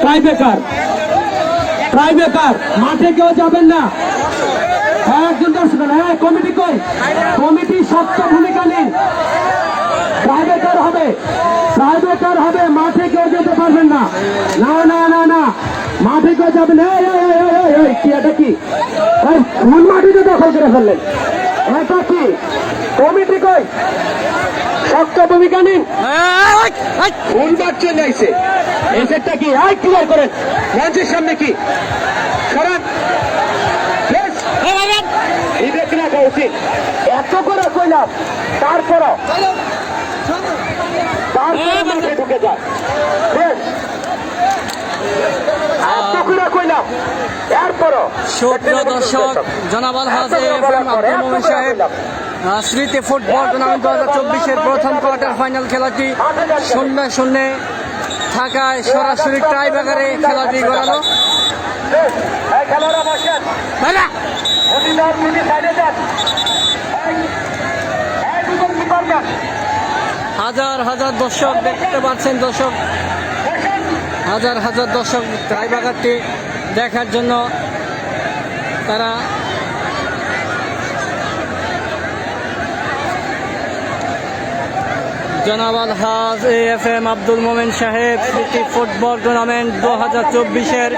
Try বেকার try বেকার মাঠে কেউ যাবেন না। একজন দর্শক হ্যাঁ কমিটি কই? কমিটি শক্ত ভূমিকা নিন ট্রাইবেকার হবে ট্রাইবেকার হবে, মাঠে কেউ যেতে পারবেন না। না না না না, মাঠে কেউ যাবেন কি এটা কি? মাটিতে দখল করে ফেললেন? এটা কি? কমিটি কই শক্ত ভূমিকা নিন। মাঠ চলে আইছে। এই কি? আই ক্লিয়ার করেন। মঞ্চের সামনে কি? সরান। Yes! রাখা উচিত। এত করে কইলাম তারপরও। তারপরে মাঠে ঢুকে যায়। Yes! এত করে কইলাম এরপরও। সুপ্রিয় দর্শক জনাব আলহাজ আব্দুল সাহেব। স্মৃতি ফুটবল টুর্নামেন্ট দু হাজার চব্বিশের প্রথম কোয়ার্টার ফাইনাল খেলাটি শূন্য শূন্যে থাকায় সরাসরি টাই ব্যাগারে খেলাটি গড়ালো। হাজার হাজার দর্শক দেখতে পাচ্ছেন দর্শক। হাজার হাজার দর্শক টাই ব্যাগারটি দেখার জন্য তারা জনাব হাজ A F M Abdul Momen সাহেব সিটি ফুটবল টুর্নামেন্ট দু হাজার চব্বিশের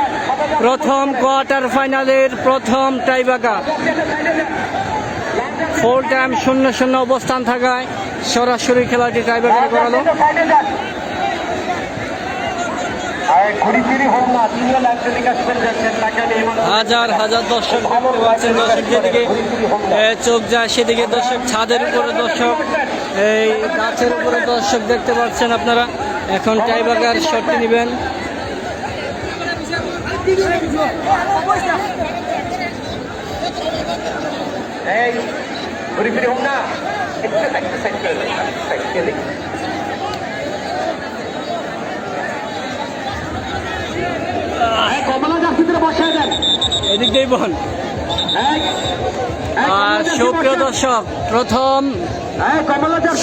প্রথম কোয়ার্টার ফাইনালের প্রথম টাইবাকা ফোর টাইম শূন্য শূন্য অবস্থান থাকায় সরাসরি খেলাটি টাইবাকা করালো সাইডে যান আর ঘুরি ফিরি হোক না তিনিও লাইব্রেরি বিকাশ করে যাচ্ছেন তাকে নিয়ে মনে হয় হাজার হাজার দর্শক দেখতে পাচ্ছেন দর্শক যেদিকে চোখ যায় সেদিকে দর্শক ছাদের উপরে দর্শক এই গাছের উপরে দর্শক দেখতে পাচ্ছেন আপনারা। এখন টাইবাগার শটটি নেবেন। এই ঘুরি ফিরি হোক না একটু একটু সাইড করে দেন, একটু সাইড করে দিন। এই কমলা জার্সিতে বসায় দেন। এদিক দিয়ে বল। এই, এই আর সুপ্রিয় দর্শক প্রথম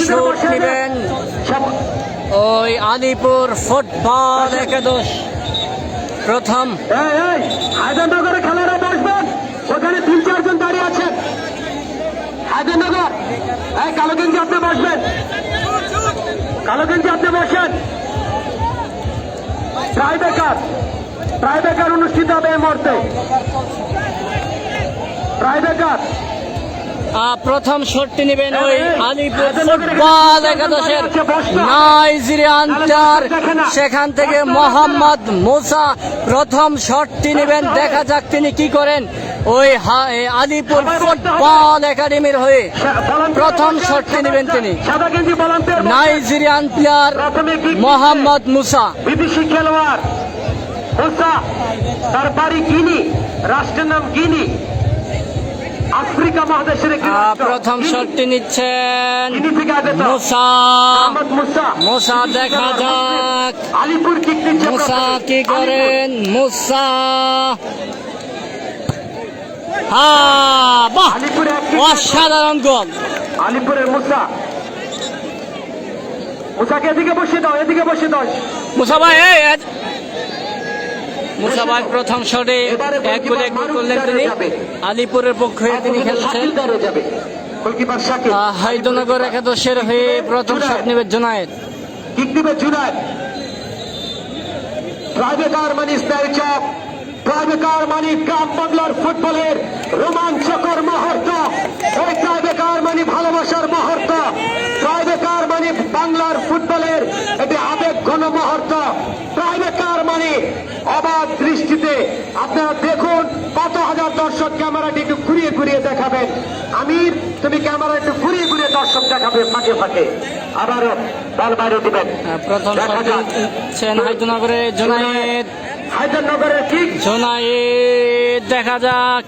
শুট নেবেন ওই আলিপুর ফুটবল একাদশ। প্রথম। হায়দ্রাবাদে খেলারা বসবেন ওখানে তিন চারজন দাঁড়িয়ে আছেন। হায়দ্রাবাদ এই কালো গেঞ্জি আপনি বসবেন। কালো গেঞ্জি আপনি বসেন। ট্রাই বেকার ট্রাই বেকার অনুষ্ঠিত হবে এই মুহূর্তে। ট্রাই বেকার আহ, প্রথম শটটি নেবেন ওই আলিপুর ফুটবল একাদশের নাইজেরিয়ান প্লেয়ার সেখান থেকে মোহাম্মদ মুসা। প্রথম শটটি নেবেন দেখা যাক তিনি কি করেন। ওই আলিপুর ফুটবল একাডেমির হয়ে প্রথম শটটি নেবেন তিনি। Nigerian player Mohammad Musa. বিদেশি খেলোয়াড়। মুসা তার বাড়ি গিনি রাষ্ট্রের নাম গিনি। আফ্রিকা মহাদেশের। প্রথম। শটটি নিচ্ছেন মুসা। দেখা যাক। আলিপুর কিক মুসা কি করেন? মুসা। বাহ! অসাধারণ গোল। আলিপুরের মুসা। মুসাকে এদিকে বসে দাও এদিকে বসে দাও। মুসা ভাই এই, এই। মুসা ভাই প্রথম শটে এক গোলে এক গোল করলেন তিনি। আলিপুরের পক্ষে তিনি খেলছেন। হাইদনগর একাদশের হয়ে প্রথম শট নেবে জোনায়েদ। কিক দিবে জুনায়দ। মানি স্নায়ু মানি গ্রাম বাংলার ফুটবলের রোমাঞ্চকর মুহূর্ত। এই ট্রাইবেকার মানি ভালোবাসার মুহূর্ত ট্রাইবেকার মানি বাংলার ফুটবলের এটি আবেগ ঘন মুহূর্ত ট্রাইবেকার মানি অবাধ দৃষ্টিতে আপনারা দেখুন কত হাজার দর্শক ক্যামেরাটি একটু ঘুরিয়ে ঘুরিয়ে দেখাবেন। আমির তুমি ক্যামেরা একটু ঘুরিয়ে ঘুরিয়ে দর্শক দেখাবে ফাঁকে ফাঁকে। আবারও বল বাইরে দিবেন। হাইদনগরে জোনায়েদ। হায়দ্রানগরের কিক জোনায়েদ দেখা যাক।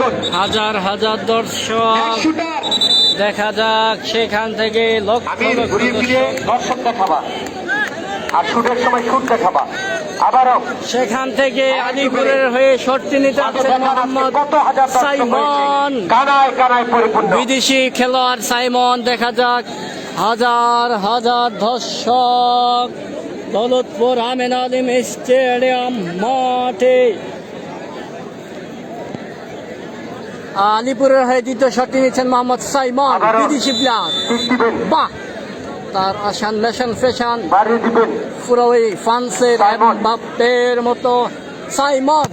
গোল। হাজার হাজার দর্শক। দেখা যাক সেখান থেকে লক্ষ দর্শক দেখাবা। আর শুটের সময় শুট দেখাবা। আবারও। সেখান থেকে আলিপুরের হয়ে শটটি নিতে মোহাম্মদ সাইমন। কানায় কানায় পরিপূর্ণ। বিদেশি খেলোয়াড় সাইমন দেখা যাক। হাজার হাজার দর্শক। দৌলতপুর আমেন আলিম স্টেডিয়াম মাঠে। আলিপুরের হয়ে দ্বিতীয় শটটি নিচ্ছেন মোহাম্মদ সাইমন বিদেশি প্লেয়ার বাহ! তার আসান নেশন ফেশান ওই ফ্রান্সের বাপের মতো সাইমন।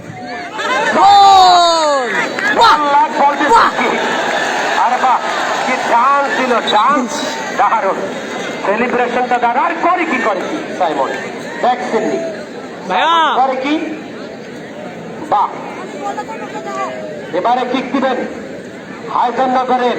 সেলিব্রেশনটা আর করে কি করে কি সাইমন? দেখছেন করে কি? এবারে কিক দিবেন। হায়দনগরের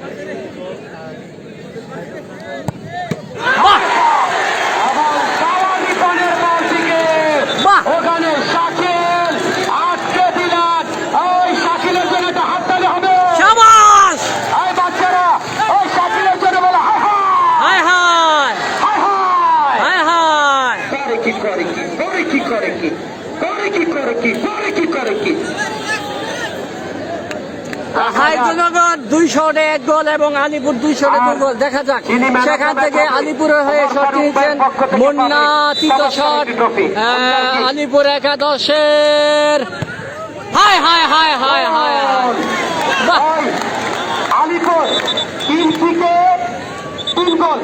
দুই শটে এক গোল এবং আলিপুর দুই শটে দু গোল দেখা যাক। সেখান থেকে আলিপুরের হয়ে শট নিয়েছেন মুন্না তৃতীয় শট আলিপুর একাদশের। হায় হায় হায় হায় হায় আলিপুর তিন থেকে তিন গোল।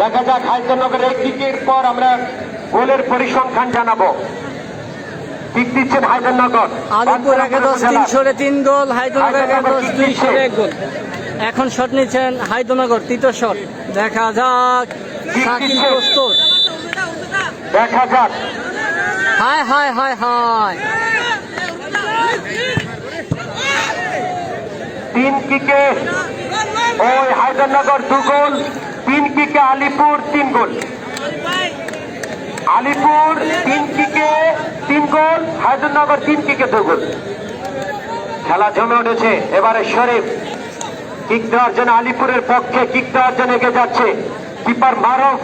দেখা যাক হায়দ্রানগরের কিকের পর আমরা গোলের পরিসংখ্যান জানাব। কিক দিচ্ছেন হায়দ্রানগর আলিপুর একাদশ তিন শটে তিন গোল হায়দরনগর একাদশ দুই শটে এক গোল। এখন শট নিচ্ছেন হায়দরনগর তৃতীয় শট দেখা যাক প্রস্তুত। দেখা যাক। হায় হায় হায় হায়। তিন কিকে ওই হায়দ্রানগর দু গোল তিন কিকে আলিপুর তিন গোল। আলিপুর তিন কিকে, তিন গোল হায়দ্রানগর তিন কিকে, দু গোল। খেলা জমে উঠেছে। এবারে শরীফ কিক দেওয়ার জন্য আলিপুরের পক্ষে কিক দেওয়ার জন্য এগিয়ে যাচ্ছে। কিপার মারফ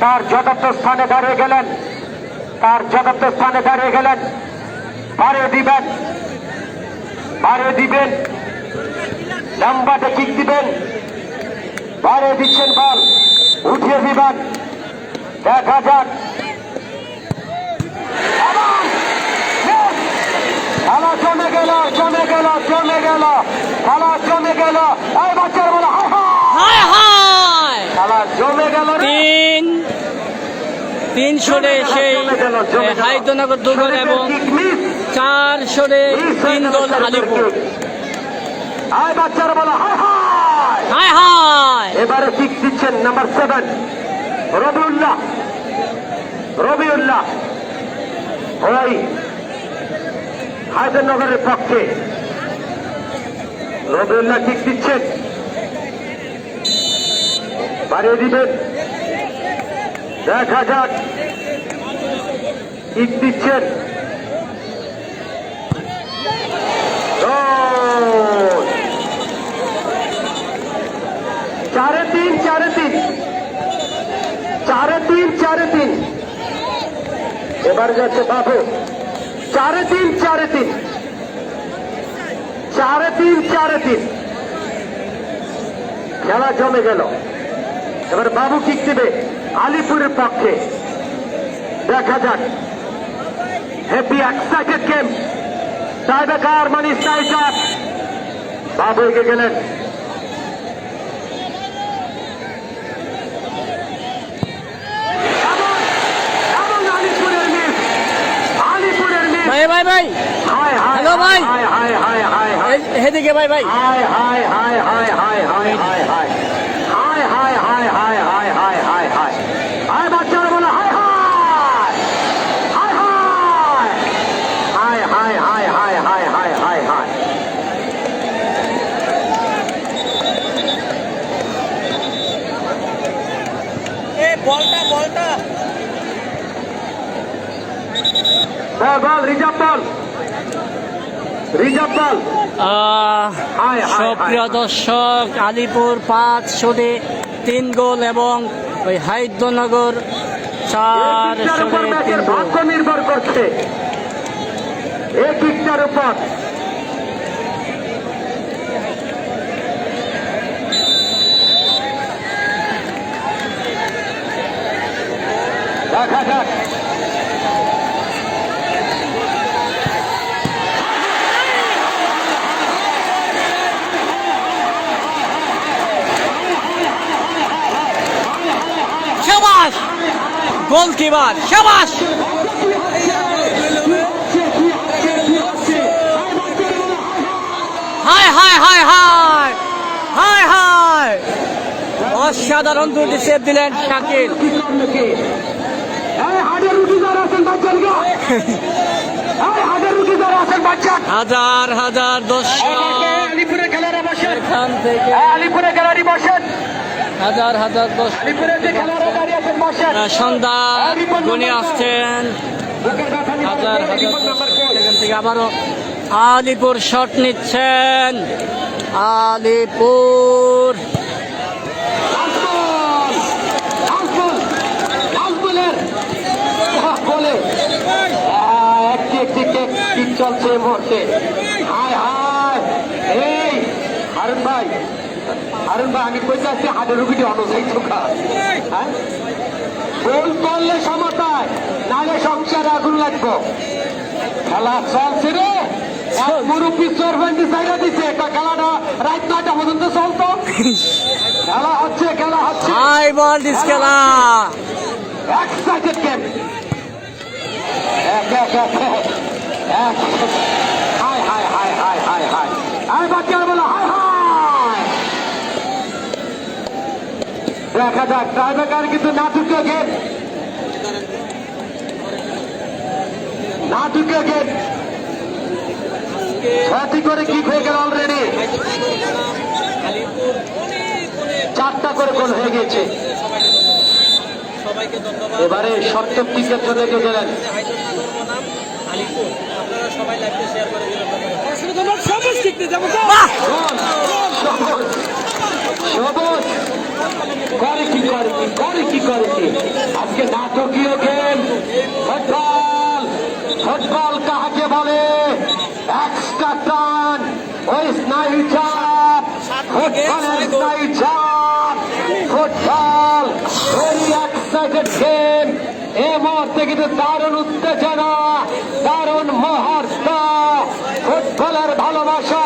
তার যথার্থ স্থানে দাঁড়িয়ে গেলেন। তার যথার্থ স্থানে দাঁড়িয়ে গেলেন। বাড়িয়ে দিবেন। বাড়িয়ে দিবেন। লম্বাতে কিক দিবেন। বাড়িয়ে দিচ্ছেন বল। উঠিয়ে দিবেন। দেখা যাক! খেলা জমে গেল জমে গেল হায় হায় তিন শটে সেই জমে গেল, জমে গেল। হায়দরনগর দু গোল এবং চার শটে তিন গোল আলিপুর এবারে কিক দিচ্ছেন নাম্বার সেভেন রবিউল্লাহ রবিউল্লাহ ওই হায়দরনগরের পক্ষে। রবিউল্লাহ ঠিক দিচ্ছেন। বাড়িয়ে দিবেন। দেখা যাক। ঠিক দিচ্ছেন। চারে তিন চারে তিন। চারে তিন চারে তিন। এবার যাচ্ছে বাবু। চারে তিন চারে তিন চারে তিন চারে তিন খেলা জমে গেল। এবার বাবু কিক দেবে আলিপুরের পক্ষে। দেখা যাক। Happy excited game tiebreaker money striker Babu এগিয়ে গেলেন। ভাই ভাই। ভাই হ্যালো ভাই। হেদিকে ভাই ভাই। হায়। দর্শক আলিপুর পাঁচ শটে তিন গোল এবং ওই হাইদ্যনগর চার ম্যাচের তিন ভাগ্য নির্ভর করছে। এই কিকটার উপর। দেখা যাক শাবাশ গোলকিপার শাবাশ হায় হায় হায় হায়। হায় হায়। অসাধারণ দুটি সেভ দিলেন শাকিল। হাজার হাজার দর্শক। আলিপুরে খেলারা বসেন আলিপুরে খেলারি বসেন হাজার হাজার দর্শক সন্ধ্যা গুনে আসছেন। হাজার হাজার থেকে আবারও আলিপুর শট নিচ্ছেন। আলিপুর। আসবল! আসবল! আসবলের! আহ, বলে। আহ, একটি একটি কেক কিক চলছে এই মুহূর্তে হায় হায় এই হারুন ভাই হারুন ভাই আমি কইতে আসছি হাজার রুপিটি অনুযায়ী চোখা হ্যাঁ? গোল করলে সমতায় নালে সংসারে আগুন লাগবো। খেলা চলছে রে। মুরব্বী চোরবন্দি সাইডা দিছে। একটা খেলাটা রাত নয়টা পর্যন্ত চলতো। খেলা হচ্ছে খেলা হচ্ছে। হাই বল ডিস খেলা। Excited game hi hi hi hi hi hi. Hi বাচ্চার বলো। Hi hi. দেখা যাক। ট্রাইবেকার কিন্তু নাটকীয় গেম নাটকীয় গেম ছয়টি করে কিক হয়ে গেল অলরেডি চারটা করে গোল হয়ে গেছে এবারে শর্ত কিকের জন্য কে গেলেন বাহ! সবুজ করে কি, করে করে কি করে কি? আজকে নাটকীয় গেম, ফুটবল। ফুটবল কাহাকে বলে? এক্সট্রা টান, ওই স্নায়ু চাপ ফুটবলের স্নায়ু চাপ ফুটবল ভেরি এক্সাইটেড গেম এ কিন্তু দারুণ উত্তেজনা দারুণ মুহূর্ত ফুটবলের ভালোবাসা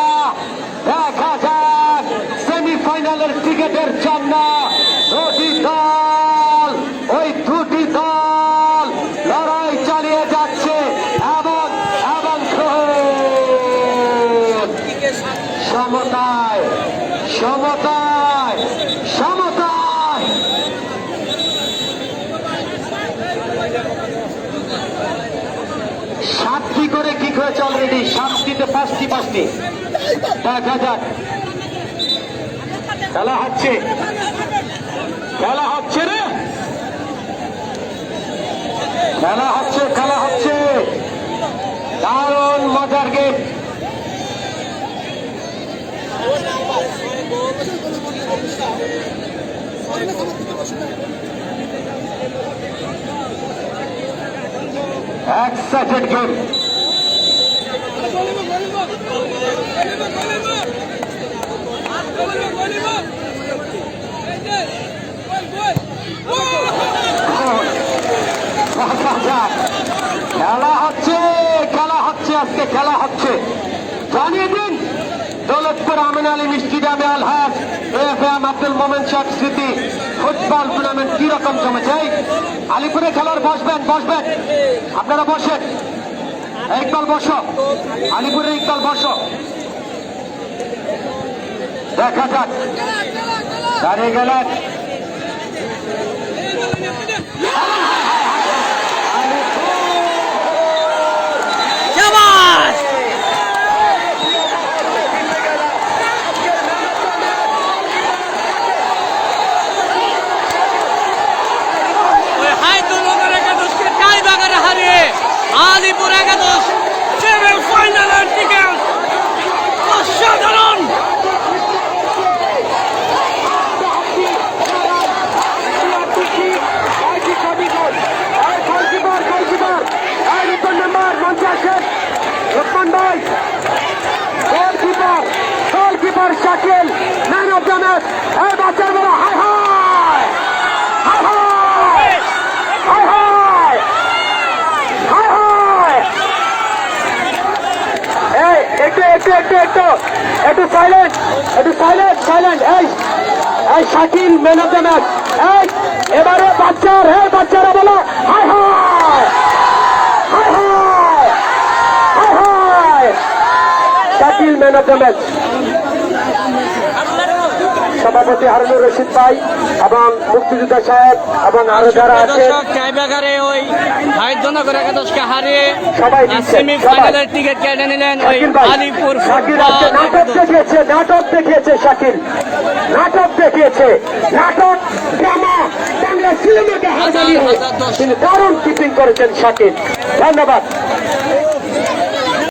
দেখা যাক টিকেটের জন্য দুটি দল, ওই দুটি দল লড়াই চালিয়ে যাচ্ছে, এবং এবং সমতায় সমতায় সমতায়। সাতটি করে কিক হয়েছে অলরেডি সাতটিতে পাঁচটি পাঁচটি। দেখা যাক। খেলা হচ্ছে। খেলা হচ্ছে রে। খেলা হচ্ছে খেলা হচ্ছে। দারুণ মজার গেম। এক্সাইটেড গেম দেখা যাক। খেলা হচ্ছে খেলা হচ্ছে আজকে খেলা হচ্ছে। জানিয়ে দিন, দৌলতপুর আমিন আলী স্টেডিয়ামে আলহাজ এফ এম আব্দুল মোমেন শাহ স্মৃতি, ফুটবল টুর্নামেন্ট কি রকম জমেছে আলিপুরে খেলার বসবেন বসবেন। আপনারা বসেন। ইকবাল বসো। আলিপুরের ইকবাল বসো। দেখা যাক। দাঁড়িয়ে গেলেন। সমন্বয় goalkeeper goalkeeper Shakil nine of the match এই বাচ্চার বড় hi hi hi hi hi এবারে বাচ্চার, এই বাচ্চারা বলো hi hi hi hi man of the match সভাপতি হারুনুর রশিদ ভাই এবং মুক্তিযোদ্ধা সাহেব এবং আরও যারা আছে টাইব্রেকারে ওই ভাইদ্যনগর একাদশকে হারিয়ে সবাই সেমিফাইনালের টিকিট কেটে নিলেন ওই আলিপুর শাকিল নাটক দেখিয়েছে নাটক দেখিয়েছে শাকিল। নাটক দেখিয়েছে। নাটক ড্রামা বাংলা সিনেমাকে হাজার হাজার দারুণ কিপিং করেছেন শাকিল। ধন্যবাদ।